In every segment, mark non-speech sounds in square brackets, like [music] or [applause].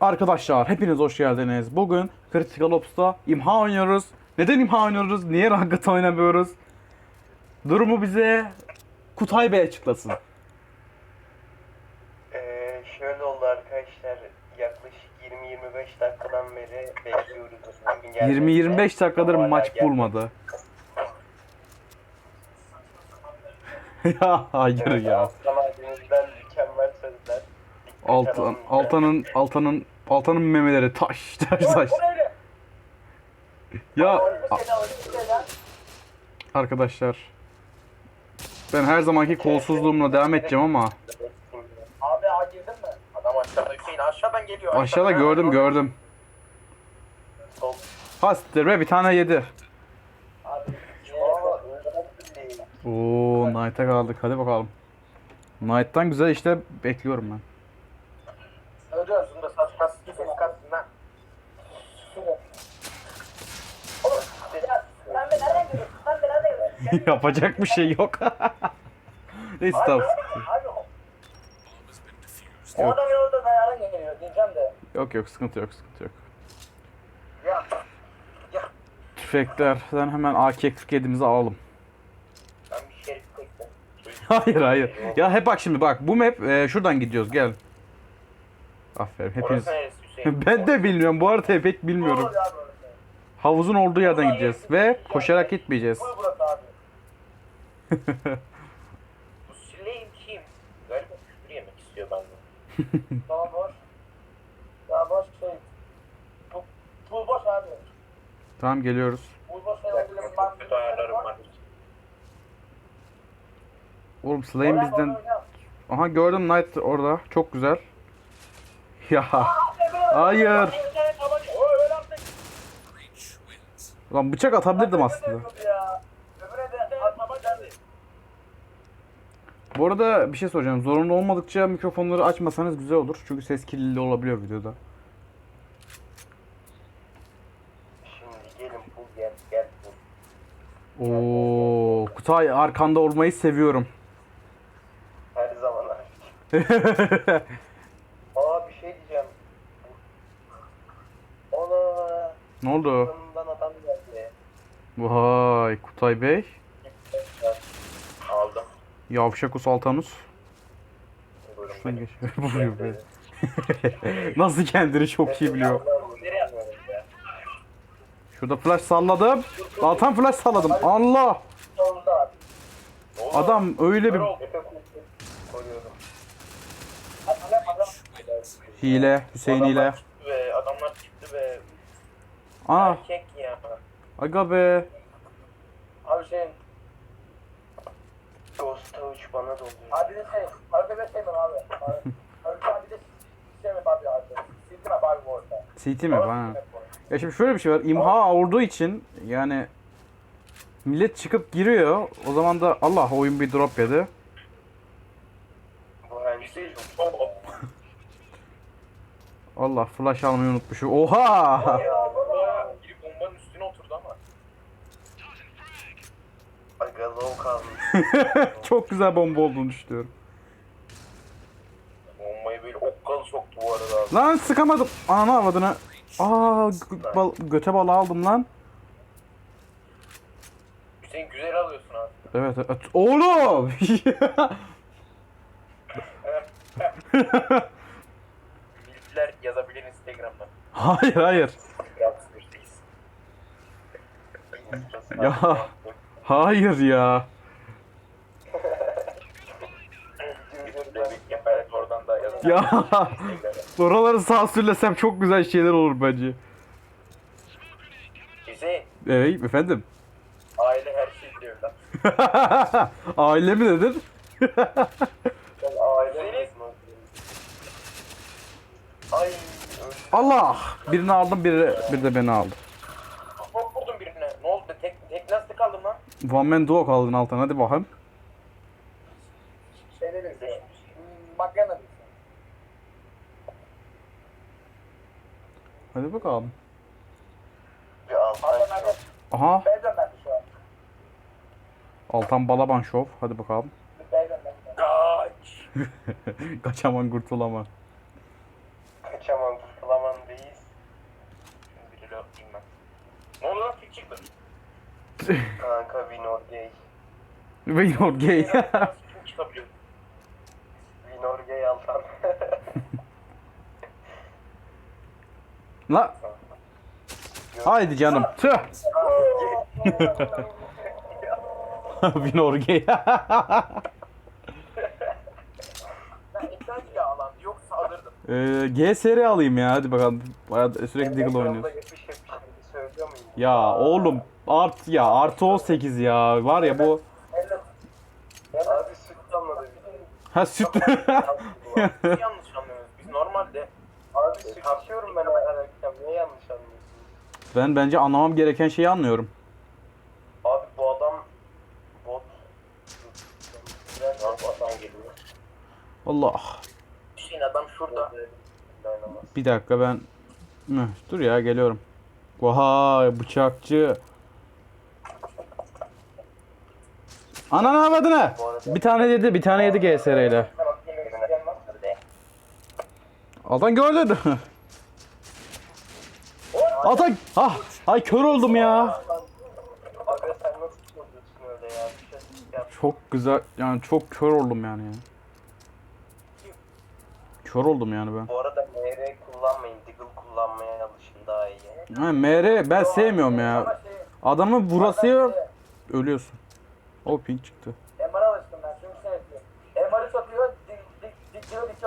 Arkadaşlar hepiniz hoş geldiniz. Bugün Critical Ops'ta imha oynuyoruz. Neden imha oynuyoruz? Niye ranket oynamıyoruz? Durumu bize Kutay Bey açıklasın. Ee, şöyle oldu arkadaşlar yaklaşık 20-25 dakikadan beri bekliyoruz. Bugün gelmesine. 20-25 dakikadır maç bulmadı. [laughs] ya hayır Evet, ya. Sözler. Dikkat Alt, alın. Altan'ın Altan'ın Altan'ın memeleri taş [laughs] taş taş. Ya arkadaşlar ben her zamanki kolsuzluğumla devam edeceğim ama Abi A girdin mi? Adam aşağıda Hüseyin aşağıdan geliyor. aşağıda gördüm gördüm. Sol. Hastir be bir tane yedi. Abi. Değil. Oo Knight'a kaldık hadi bakalım. Knight'tan güzel işte bekliyorum ben. Ölüyorsun da sas kas ses katsın lan. [laughs] Sen beni nereden görüyorsun? Sen beni nereden görüyorsun? Yapacak bir şey yok. [laughs] Neyse tamam. Abi o. Adam yolda dayaran geliyor diyeceğim de. Yok yok sıkıntı yok sıkıntı yok. Ya. Tüfeklerden hemen AK-47'mizi alalım. Ben bir şerif koydum. [laughs] Hayır hayır. Ya hep bak şimdi bak bu map e, şuradan gidiyoruz gel. Aferin hepiniz. Orası neresi [laughs] Hüseyin? ben de bilmiyorum bu arada pek bilmiyorum. Havuzun olduğu yerden gideceğiz ve koşarak gitmeyeceğiz. [laughs] Bu burası abi. Bu Süleyim kim? Galiba küfür yemek istiyor benden. Tamam boş. Ya boş şey. Bu, bu boş abi. tamam geliyoruz. Bu boş olabilir. çok kötü ayarlarım var. Oğlum Slay'in bizden... Aha gördüm Knight orada. Çok güzel. [laughs] Ya. Hayır. Lan bıçak atabilirdim aslında. Bu arada bir şey soracağım. Zorunlu olmadıkça mikrofonları açmasanız güzel olur. Çünkü ses kirliliği olabiliyor videoda. Oo, Kutay arkanda olmayı seviyorum. Her zaman [laughs] abi. Aa bir şey diyeceğim. Ona ne oldu? adam geldi. Vay Kutay Bey. Aldım. Yavşak Usaltanus. Buyurun Şuradan geç. Buyur be. Nasıl kendini çok iyi biliyor. Şurada flash salladım. Altan flash salladım. Allah. Adam öyle bir hile. Hüseyin hile. Adamlar çıktı be, Aa Erkek ya. aga be. Abi şey. Ghost Touch bana doluyor. Abi de şey. Harika bir şey mi abi? [laughs] Abi abi de mi abi abi? Sildim abi abi bu arada. CT mi? Ha. Ya şimdi şöyle bir şey var. İmha olduğu için yani millet çıkıp giriyor. O zaman da Allah oyun bir drop yedi. Bu handisi çok [laughs] Allah flash almayı unutmuşum. Oha! [laughs] Çok güzel bomba olduğunu düşünüyorum. Bombayı böyle okkalı soktu bu arada abi. Lan sıkamadım. Ananı avadını. Aa gö- bal- göte balı aldım lan. Hüseyin güzel alıyorsun abi. Evet, evet. Oğlum! Bilgiler yazabilir Instagram'dan. [laughs] hayır hayır. Yalnız Ya. Hayır ya. Evet oradan da yazın. Ya. Oraları sansürlesem çok güzel şeyler olur bence. Hüseyin Evet efendim. aile her şeyi biliyor lan. [laughs] Aile mi dedin? Ben aile Ay. Allah! Birini aldım, biri, bir de beni aldı. Çok vurdum birine. Ne oldu? Tek, tek nasıl kaldım lan? One man duo kaldın altına hadi bakalım. yok abi. Bir Altan Şov. Aha. B dönmemiş şu. Altan Balaban Şov. Hadi bakalım. Kaç. [laughs] Kaçaman kurtulama. Kaçaman kurtulaman değil. Şimdi bir laf ben. Ne oldu lan? Kim çıktı? [laughs] Kanka Winor Gay. Winor Gay. Kim Gay Altan. [laughs] La. Haydi canım. Tüh. [laughs] Yoksa alırdım. Ee, G seri alayım ya hadi bakalım. Bayağı sürekli Deagle oynuyoruz. Ya oğlum art ya artı 18 ya var ya bu Abi süt ha süt [laughs] yanlış anlıyoruz. Biz normalde Abi süt ben her akşam. Niye yanlış anlıyorsunuz? Ben bence anlamam gereken şeyi anlıyorum. Abi bu adam bot. Lan bu adam geliyor. Allah. Hüseyin adam şurada. Bir dakika ben dur ya geliyorum. Vay bıçakçı. Ananı avradını. Bir tane yedi, bir tane yedi GSR ile. Altan gördün. [laughs] Altan, ah, ay kör oldum ya. Sen ya? Şey. Çok güzel, yani çok kör oldum yani ya. Kör oldum yani ben. Bu arada MR kullanmayın. Deagle kullanmaya alışın daha iyi. Ha, MR ben sevmiyorum ya. Şey, Adamın burası yok, ölüyorsun. O pink çıktı. MR'a alıştım ben. Çünkü yapıyor. MR'ı satıyor, dik dik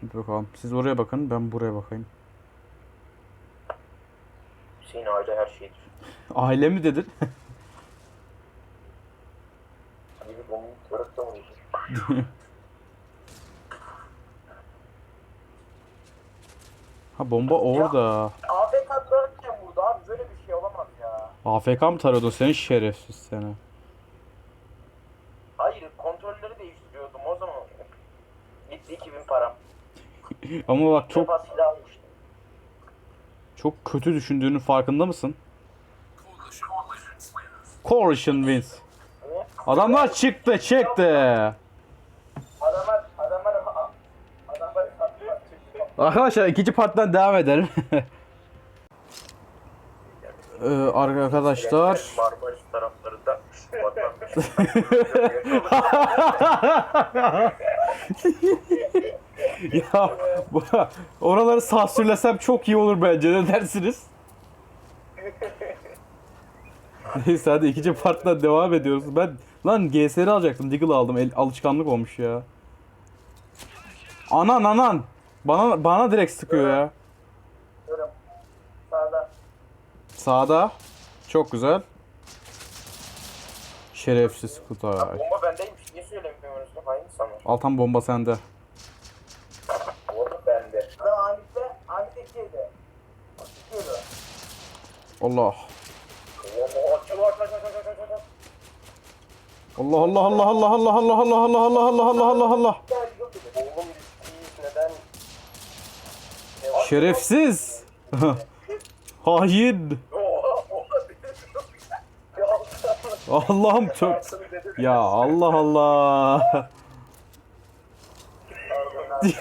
Hadi bakalım. Siz oraya bakın, ben buraya bakayım. Hüseyin aile her şeydir. Aile mi dedin? Gibi bomba bıraktı mı? Ha bomba orada. AFK durarken vurdu abi. Böyle bir şey olamaz ya. AFK mı tarıyordun senin şerefsiz seni? [laughs] Ama bak Çok çok defa silah almıştım. çok kötü düşündüğünün farkında mısın? Coalition wins. Adamlar çıktı, çıktı. Adamlar, adamlar, adamlar çıktı. Arkadaşlar ikinci partiden devam edelim. [laughs] ee, arkadaşlar taraflarında vatandaş. [laughs] ya bu, oraları sansürlesem çok iyi olur bence. Ne dersiniz? Neyse hadi ikinci parttan devam ediyoruz. Ben lan GSR alacaktım. Deagle aldım. El, alışkanlık olmuş ya. Anan anan. Bana bana direkt sıkıyor ya. Diyorum. Sağda. Sağda. Çok güzel. Şerefsiz Kutay. Bomba bendeymiş. Niye söylemiyorsun? Hain sana. Altan bomba sende. Allah. Allah Allah Allah Allah Allah Allah Allah Allah Allah Allah Allah Allah Allah. Şerefsiz. Hain. Allah'ım çok. Ya Allah Allah.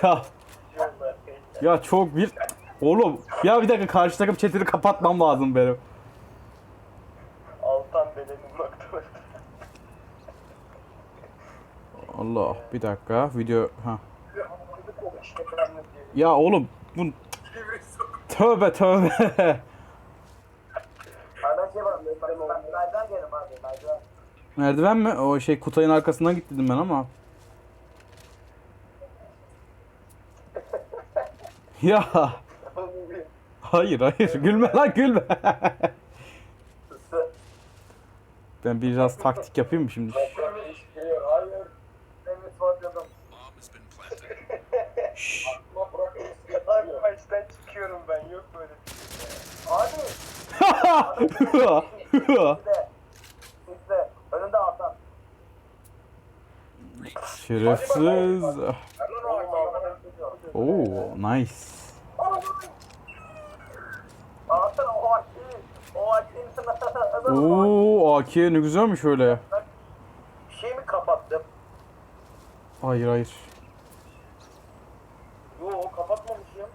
ya ya çok bir Oğlum ya bir dakika karşı takım chatini kapatmam lazım benim. Altan delenin noktaları. Allah bir dakika video ha. Ya oğlum bu tövbe tövbe. Merdiven mi? O şey Kutay'ın arkasından git dedim ben ama. ya hayır hayır gülme lan [laughs] gülme. ben biraz taktik yapayım mı şimdi? Şşş. Çıkıyorum ben. Yok böyle. Abi. Sizde. Sizde. Önünde Hasan. Şerefsiz. Oo nice. Oo AK ne güzelmiş öyle. Bir şey mi kapattım? Hayır hayır. Yo kapatmamışım.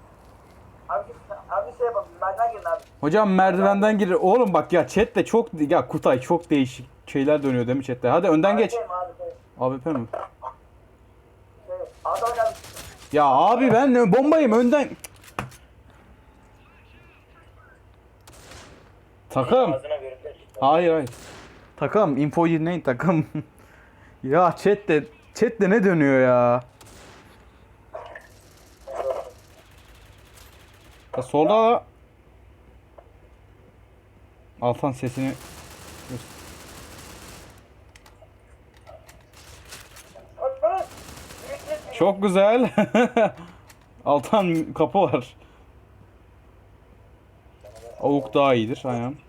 Abi, abi şey yapalım benden girin. Hocam merdivenden girir. Oğlum bak ya chatte çok ya Kutay çok değişik şeyler dönüyor değil mi chatte? Hadi önden geç. Abi AWP mi? Şey, ya abi ben bombayım önden. Takım. Ağzına. Hayır hayır. Takım. Info dinleyin takım. [laughs] ya chat de chat de ne dönüyor ya? Ya solda da Altan sesini Çok güzel. [laughs] Altan kapı var. Avuk daha iyidir aynen.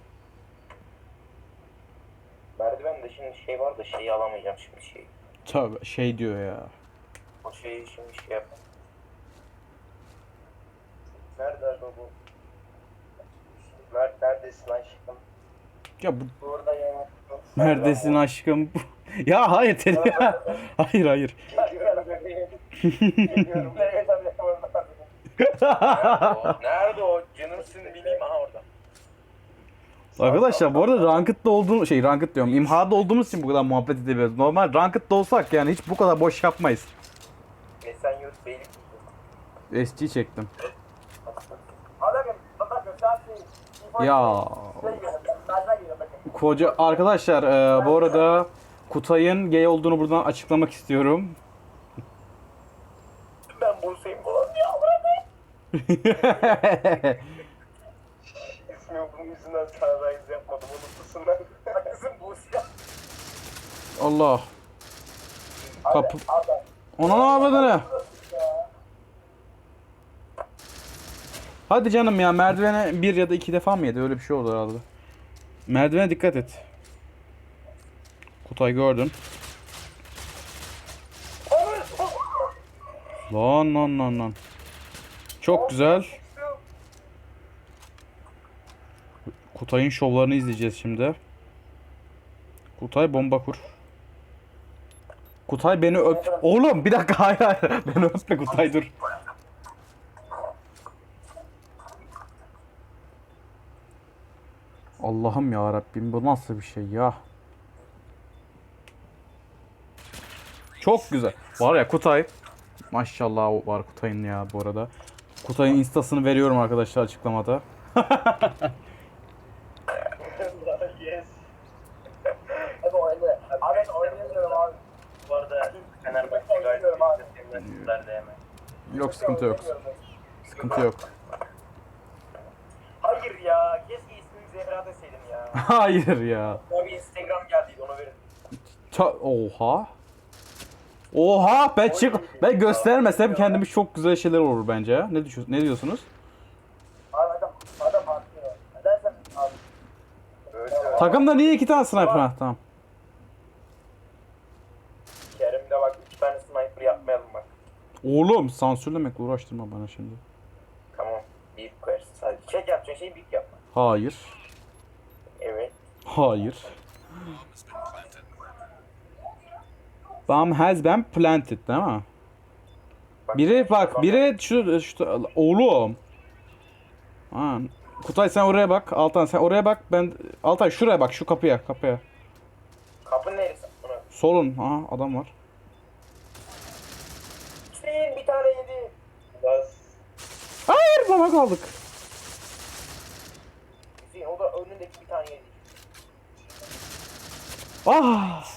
Merdiven de şimdi şey var da şeyi alamayacağım şimdi şey. Tabii şey diyor ya. O şeyi şimdi şey yap. Nerede abi bu? Mert neredesin aşkım? Ya bu Burada ya. neredesin aşkım? [laughs] ya hayır tele. [laughs] hayır hayır. Abi. orada. O, Nerede o? Canımsın bileyim aha orada. Arkadaşlar bu arada Ranked'da olduğum şey Ranked diyorum. İmhada olduğumuz için bu kadar muhabbet edebiliyoruz. Normal Ranked'da olsak yani hiç bu kadar boş yapmayız. Esenyurt Beylik. SG çektim. Ya koca arkadaşlar e, bu arada Kutay'ın gay olduğunu buradan açıklamak istiyorum. Ben Bursa'yım falan ya bırak. [laughs] Bunun yüzünden sunrise yapmadım. Unutmuşsunlar. [laughs] Kızım bu. Allah. Kapı. Ona ne yapmadığını? Hadi canım ya merdivene bir ya da iki defa mı yedi? Öyle bir şey oldu herhalde. Merdivene dikkat et. Kutay gördün. Lan lan lan lan. Çok güzel. Kutay'ın şovlarını izleyeceğiz şimdi. Kutay bomba kur. Kutay beni öp. Oğlum bir dakika hayır hayır. [laughs] Beni öpme Kutay dur. Allah'ım ya Rabbim bu nasıl bir şey ya? Çok güzel. Var ya Kutay. Maşallah var Kutay'ın ya bu arada. Kutay'ın instasını veriyorum arkadaşlar açıklamada. [laughs] yes. Abi oynadı. Abi ben oynayamıyorum abi. Bu arada Fenerbahçe gayet güzel hemen. Yok sıkıntı yok. Sıkıntı yok. Hayır ya. Keşke ismini Zehra deseydim ya. [laughs] Hayır ya. Abi Instagram geldiydi onu verin. Ça- Oha. Oha ben çık ben göstermesem kendimi çok güzel şeyler olur bence. Ne düşün ne diyorsunuz? Takımda niye iki tane sniper? Ha, tamam. Kerim'de bak iki tane sniper yapmayalım bak. Oğlum sansürlemekle uğraştırma bana şimdi. Tamam. Bir koyarsın sadece. Çek yapacağın şeyi büyük yapma. Hayır. Evet. Hayır. Bomb has been planted değil mi? Bak, Biri bak biri şu, şu oğlum. Ha, Kutay sen oraya bak. Altan sen oraya bak. Ben Altay şuraya bak şu kapıya kapıya. Kapı neresi? Solun. Aha adam var. Hüseyin bir tane yedi. Bas. Bana kaldık. O da önündeki bir tane yedi. Ah.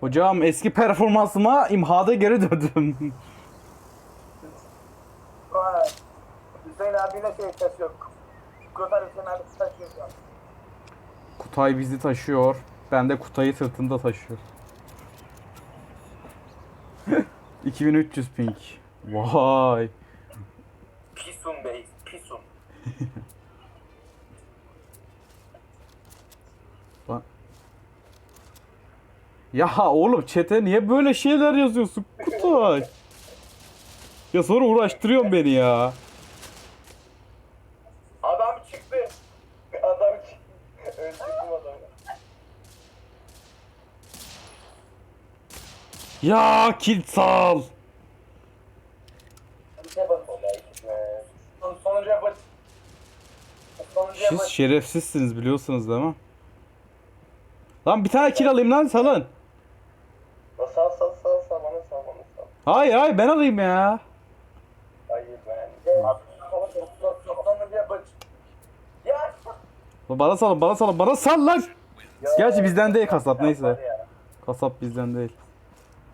Hocam eski performansıma imhada geri döndüm. Hüseyin abine şey taşıyor. Kurtar Hüseyin abi taşıyor şu an. Kutay bizi taşıyor. Ben de Kutay'ı sırtında taşıyor. 2300 [laughs] ping. Vay. Ya oğlum çete niye böyle şeyler yazıyorsun Kutay? Ya sonra uğraştırıyorsun beni ya. Adam çıktı. Adam çıktı. Öldürdüm adamı. Ya kill sal. Bir bakın. Olay gitmez. Sonuncuya bıç. Sonuncuya Siz şerefsizsiniz biliyorsunuz değil mi? Lan bir tane kill alayım lan salın. La sal sal sal sal bana sal bana sal. Hayır hayır ben alayım ya. Hayır ben. Abi. Bana salın bana salın bana sal lan. Gerçi bizden değil kasap neyse. Kasap bizden değil.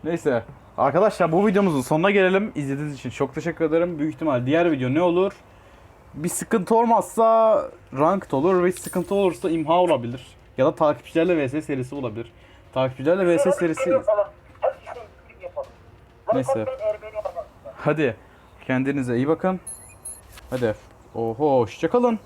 Neyse. Arkadaşlar bu videomuzun sonuna gelelim. İzlediğiniz için çok teşekkür ederim. Büyük ihtimal diğer video ne olur? Bir sıkıntı olmazsa ranked olur ve sıkıntı olursa imha olabilir. Ya da takipçilerle vs serisi olabilir. Takipçilerle vs serisi Falan. Hadi şu bir yapalım. Neyse. Hadi kendinize iyi bakın. Hadi. Oho hoşçakalın.